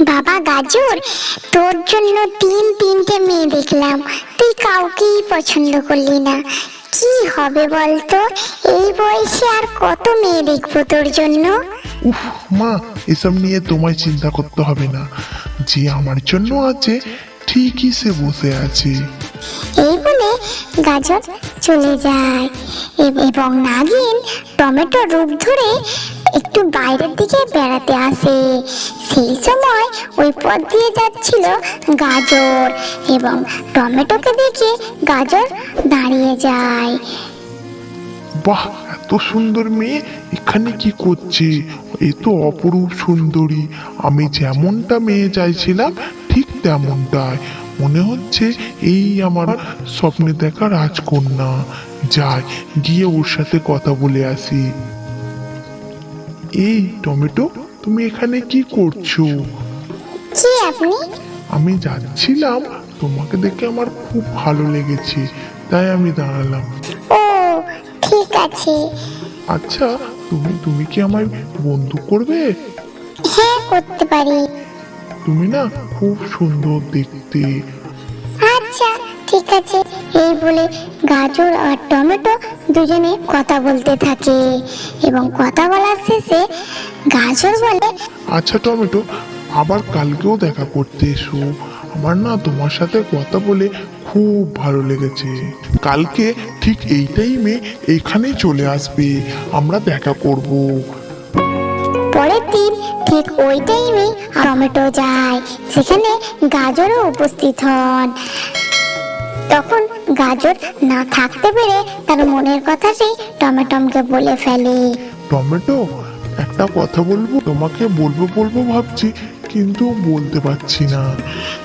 বাবা গাজর তোর জন্য তিন তিনটে মেয়ে দেখলাম। তুই কাউকেই পছন্দ করলি না। কি হবে বলতো? এই বয়সে আর কত মেয়ে দেখব তোর জন্য? উফ মা এসব নিয়ে তোমায় চিন্তা করতে হবে না। যে আমার জন্য আছে ঠিকই সে বসে আছে। এই বলে গাজর চলে যায়। এবং নাগিন টমেটো রূপ ধরে একটু বাইরের দিকে বেড়াতে আসে। সেই সময় ওই পথ দিয়ে যাচ্ছিল গাজর এবং টমেটোকে দেখে গাজর দাঁড়িয়ে যায়। বাহ, এত সুন্দর মেয়ে, এখানে কি করছে? এ তো অপরূপ সুন্দরী। আমি যেমনটা মেয়ে চাইছিলাম, ঠিক তেমনটাই। মনে হচ্ছে এই আমার স্বপ্নে দেখা রাজকন্যা। যাই, গিয়ে ওর সাথে কথা বলে আসি। এই টমেটো তুমি এখানে কি করছ? কি আপনি? আমি যাচ্ছিলাম তোমাকে দেখে আমার খুব ভালো লেগেছে তাই আমি দাঁড়ালাম। ও ঠিক আছে। আচ্ছা তুমি তুমি কি আমায় বন্ধু করবে? হ্যাঁ করতে পারি। তুমি না খুব সুন্দর দেখতে। আচ্ছা ঠিক আছে। এই বলে গাজর আর টমেটো দুজনে কথা বলতে থাকে। এবং কথা বলার শেষে গাজর বলে আচ্ছা টমেটো আবার কালকেও দেখা করতে এসো। আমার না তোমার সাথে কথা বলে খুব ভালো লেগেছে। কালকে ঠিক এই টাইমে এইখানেই চলে আসবে। আমরা দেখা করব। পরের দিন ঠিক ওই টাইমে টমেটো যায় সেখানে গাজরও উপস্থিত হন। তখন গাজর না থাকতে পেরে তার মনের কথা কথাটি টমেটমকে বলে ফেলে। টমেটো একটা কথা বলব? তোমাকে বলব বলব ভাবছি কিন্তু বলতে পারছি না।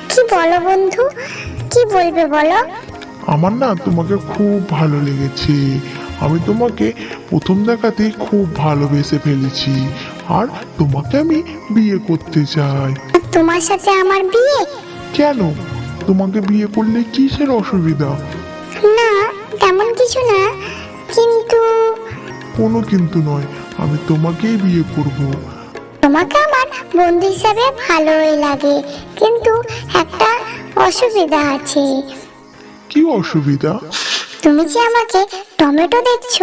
কি বলো বন্ধু? কি বলবে বলো? আমার না তোমাকে খুব ভালো লেগেছে। আমি তোমাকে প্রথম দেখাতেই খুব ভালোবেসে ফেলেছি। আর তোমাকে আমি বিয়ে করতে চাই। তোমার সাথে আমার বিয়ে? কেন? তোমাকে বিয়ে করলে কিসের অসুবিধা? না তেমন কিছু না কিন্তু কোনো কিন্তু নয় আমি তোমাকেই বিয়ে করব। তোমাকে আমার বন্ধু হিসাবে ভালোই লাগে কিন্তু একটা অসুবিধা আছে। কি অসুবিধা? তুমি যে আমাকে টমেটো দেখছ,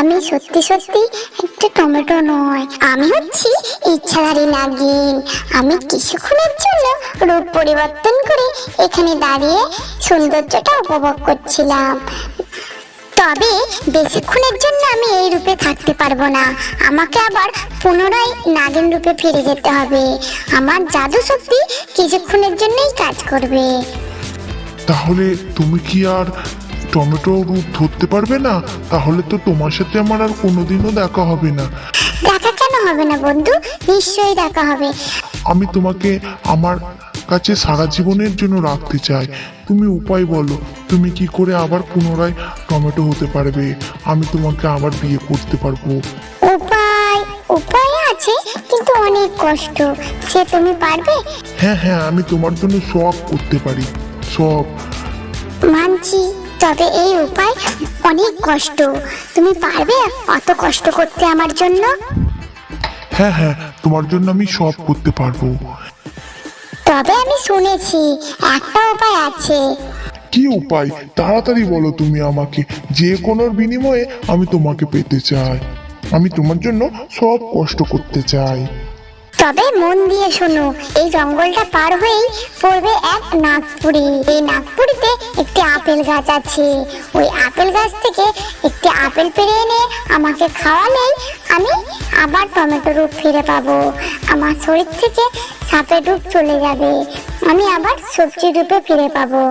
আমি সত্যি সত্যি একটা টমেটো নয়। আমি হচ্ছি ইচ্ছাধারী নাগিন। আমি কিছুক্ষণের জন্য রূপ পরিবর্তন করে এখানে দাঁড়িয়ে সৌন্দর্যটা উপভোগ করছিলাম। তবে বেশিক্ষণের জন্য আমি এই রূপে থাকতে পারব না। আমাকে আবার পুনরায় নাগিন রূপে ফিরে যেতে হবে। আমার জাদু শক্তি কিছুক্ষণের জন্যই কাজ করবে। তাহলে তুমি কি আর টমেটো রূপ ধরতে পারবে না তাহলে তো তোমার সাথে আমার আর কোনোদিনও দেখা হবে না। দেখা কেন হবে না বন্ধু? নিশ্চয়ই দেখা হবে। আমি তোমাকে আমার কাছে সারা জীবনের জন্য রাখতে চাই। তুমি উপায় বলো তুমি কি করে আবার পুনরায় টমেটো হতে পারবে? আমি তোমাকে আবার বিয়ে করতে পারব। উপায় উপায় আছে কিন্তু অনেক কষ্ট। সে তুমি পারবে? হ্যাঁ হ্যাঁ আমি তোমার জন্য সব করতে পারি। সব। মানছি। তবে এই উপায় অনেক কষ্ট। তুমি পারবে অত কষ্ট করতে আমার জন্য? হ্যাঁ হ্যাঁ তোমার জন্য আমি সব করতে পারব। তবে আমি শুনেছি একটা উপায় আছে। কি উপায়? তাড়াতাড়ি বলো তুমি আমাকে। যে কোনোর বিনিময়ে আমি তোমাকে পেতে চাই। আমি তোমার জন্য সব কষ্ট করতে চাই। তবে মন দিয়ে শোনো, এই জঙ্গলটা পার হয়েই পড়বে এক নাগপুরি। এই নাগপুরিতে একটি আপেল গাছ আছে। ওই আপেল গাছ থেকে একটি আপেল পেরে এনে আমাকে খাওয়ালেই আমি আবার টমেটো রূপ ফিরে পাবো। আমার শরীর থেকে সাপের রূপ চলে যাবে। আমি আবার সবজি রূপে ফিরে পাবো।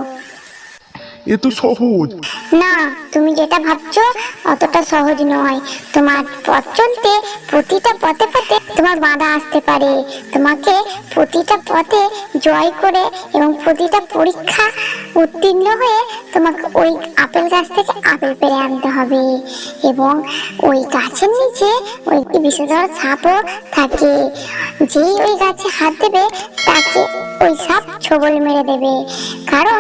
এ তো সহজ। না, তুমি যেটা ভাবছ অতটা সহজ নয়। তোমার পথ চলতে প্রতিটা পথে পথে তোমার বাধা আসতে পারে। তোমাকে প্রতিটা পথে জয় করে এবং প্রতিটা পরীক্ষা উত্তীর্ণ হয়ে তোমাকে ওই আপেল গাছ থেকে আপেল পেরে আনতে হবে। এবং ওই গাছের নিচে ওই বিষধর সাপও থাকে। যেই ওই গাছে হাত দেবে, তাকে ওই সাপ ছবল মেরে দেবে। কারণ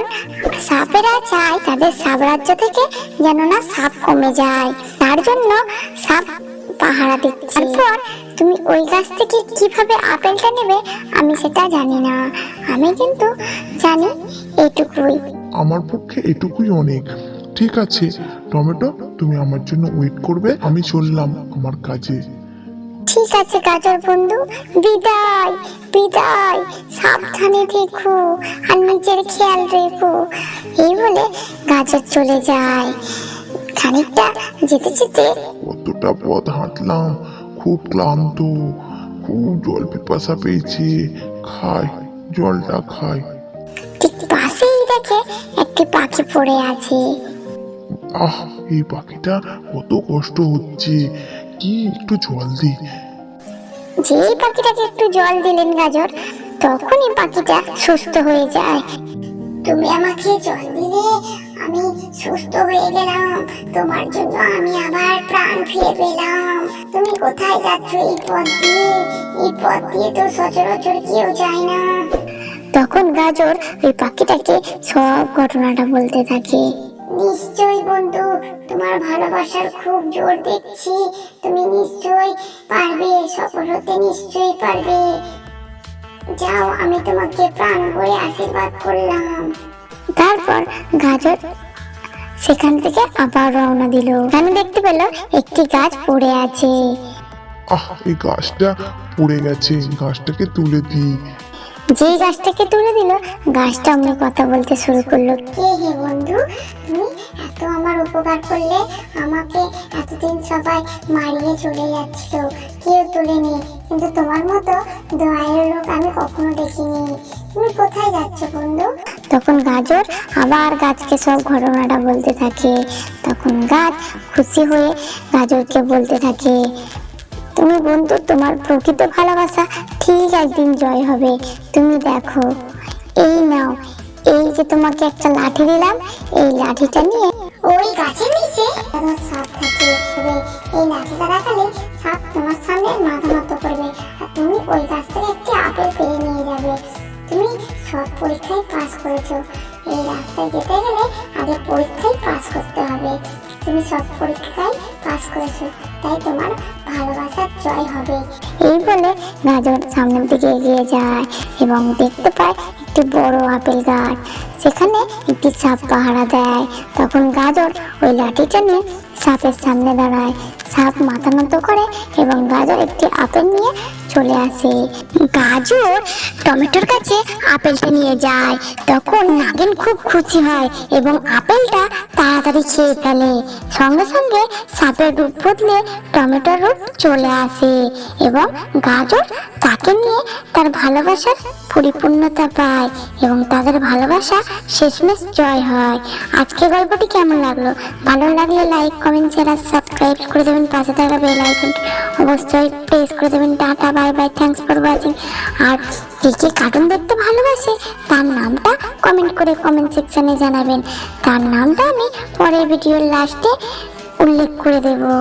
সাপেরা চায় তাদের সাম্রাজ্য থেকে যেন না সাপ কমে যায়। তার জন্য সাপ পাহারা দিচ্ছে। তারপর তুমি ওই গাছ থেকে কীভাবে আপেলটা নেবে আমি সেটা জানি না। আমি কিন্তু জানি এটুকুই। আমার পক্ষে এটুকুই অনেক। ঠিক আছে টমেটো তুমি আমার জন্য ওয়েট করবে আমি চললাম আমার কাজে। ঠিক আছে গাজর বন্ধু বিদায় বিদায়। সাবধানে দেখো আর নিজের খেয়াল রেখো। এই বলে গাজর চলে যায়। খানিকটা যেতে যেতে কতটা পথ হাঁটলাম খুব ক্লান্ত খুব জল পিপাসা পেয়েছে খাই জলটা খাই। ঠিক পাশেই দেখে একটি পাখি পড়ে আছে। আহ এই পাখিটা কত কষ্ট হচ্ছে কি একটু জল দি যেই পাখিটাকে একটু জল দিলেন গাজর তখনই পাখিটা সুস্থ হয়ে যায়। তুমি আমাকে জল দিলে আমি সুস্থ হয়ে গেলাম। তোমার জন্য আমি আবার প্রাণ ফিরে পেলাম। তুমি কোথায় যাচ্ছ এই পথ দিয়ে? এই পথ দিয়ে তো সচরাচর কেউ যায় না। তখন গাজর ওই পাখিটাকে সব ঘটনাটা বলতে থাকে। নিশ্চয়ই বন্ধু তোমার ভালোবাসার খুব জোর দেখছি। তুমি নিশ্চয়ই পারবে সফল হতে নিশ্চয়ই পারবে। যাও আমি তোমাকে প্রাণ ভরে আশীর্বাদ করলাম। তারপর গাজর সেখান থেকে আবার রওনা দিল। আমি দেখতে পেল একটি গাছ পড়ে আছে। আহ এই গাছটা পড়ে গেছে গাছটাকে তুলে দিই। যেই গাছটাকে তুলে দিল গাছটা অমনি কথা বলতে শুরু করল। কে হে বন্ধু তুমি এত আমার উপকার করলে আমাকে এতদিন সবাই মারিয়ে চলে যাচ্ছিল। কেউ তুলেনি কিন্তু তোমার মতো দয়ালু লোক আমি কখনো দেখিনি। তুমি কোথায় যাচ্ছ বন্ধু? তখন গাজর আবার গাছকে সব ঘটনাটা বলতে থাকে। তখন গাছ খুশি হয়ে গাজরকে বলতে থাকে তুমি বন্ধু, তোমার প্রকৃত ভালোবাসা ঠিক একদিন জয় হবে। তুমি দেখো, এই নাও, এই যে তোমাকে একটা লাঠি দিলাম, এই লাঠিটা নিয়ে ওই গাছের নিচে সাপ থাকে তবে এই লাঠিটা দেখালে সাপ তোমার সামনে মাথা নত করবে আর তুমি ওই গাছ থেকে একটি আপেল পেয়ে নিয়ে যাবে। তুমি সব পরীক্ষায় পাস করেছ। এই রাস্তায় যেতে গেলে আগে পরীক্ষায় পাস করতে হবে। তুমি সব পরীক্ষায় পাস করেছ, তাই তোমার ভালোবাসার জয় হবে। এই বলে গাজর সামনের দিকে এগিয়ে যায় এবং দেখতে পায় একটি বড় আপেল গাছ। সেখানে একটি সাপ পাহারা দেয়। তখন গাজর ওই লাঠিটা নিয়ে সাপের সামনে দাঁড়ায়। সাপ মাথা নত করে এবং গাজর একটি আপেল নিয়ে চলে আসে। গাজর টমেটোর কাছে আপেলটা নিয়ে যায়। তখন নাগিন খুব খুশি হয় এবং আপেলটা তাড়াতাড়ি খেয়ে ফেলে। সঙ্গে সঙ্গে সাপের রূপ বদলে টমেটোর রূপ চলে আসে এবং গাজর তাকে নিয়ে তার ভালোবাসার পরিপূর্ণতা পায় এবং তাদের ভালোবাসা শেষমেশ জয় হয়। আজকে গল্পটি কেমন লাগল? ভালো লাগলে লাইক কমেন্ট শেয়ার সাবস্ক্রাইব করে দেবেন। পাশে থাকা বেল আইকনটি অবশ্যই প্রেস করে দেবেন। Tata bye bye thanks for watching আর কে কে কার্টুন দেখতে ভালোবাসে, তার নামটা কমেন্ট করে কমেন্ট সেকশনে জানাবেন। তার নামটা আমি পরের ভিডিওর লাস্টে উল্লেখ করে দেবো।